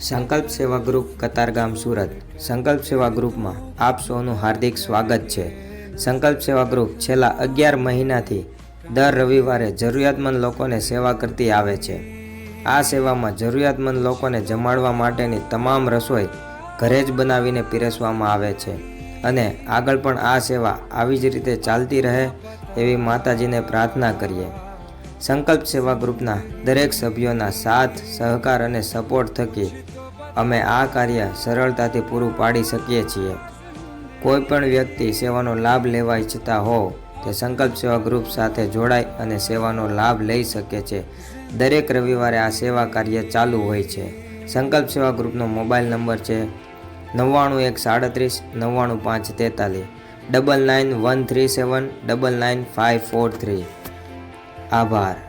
સંકલ્પ સેવા ગ્રુપ કતારગામ સુરત. સંકલ્પ સેવા ગ્રુપમાં આપ સૌનું હાર્દિક સ્વાગત છે. સંકલ્પ સેવા ગ્રુપ છેલ્લા અગિયાર મહિનાથી દર રવિવારે જરૂરિયાતમંદ લોકોને સેવા કરતી આવે છે. આ સેવામાં જરૂરિયાતમંદ લોકોને જમાડવા માટેની તમામ રસોઈ ઘરે જ બનાવીને પીરસવામાં આવે છે. અને આગળ પણ આ સેવા આવી જ રીતે ચાલતી રહે એવી માતાજીને પ્રાર્થના કરીએ. સંકલ્પ સેવા ગ્રુપના દરેક સભ્યોના સાથ, સહકાર અને સપોર્ટ થકી અમે આ કાર્ય સરળતાથી પૂરું પાડી શકીએ છીએ. કોઈ પણ વ્યક્તિ સેવાનો લાભ લેવા ઈચ્છતા હોવ તે સંકલ્પ સેવા ગ્રુપ સાથે જોડાય અને સેવાનો લાભ લઈ શકે છે. દરેક રવિવારે આ સેવા કાર્ય ચાલુ હોય છે. સંકલ્પ સેવા ગ્રુપનો મોબાઈલ નંબર છે નવ્વાણું એક સાડત્રીસ, નવ્વાણું પાંચ તેતાલીસ, double nine one three seven, double nine five four three. આભાર.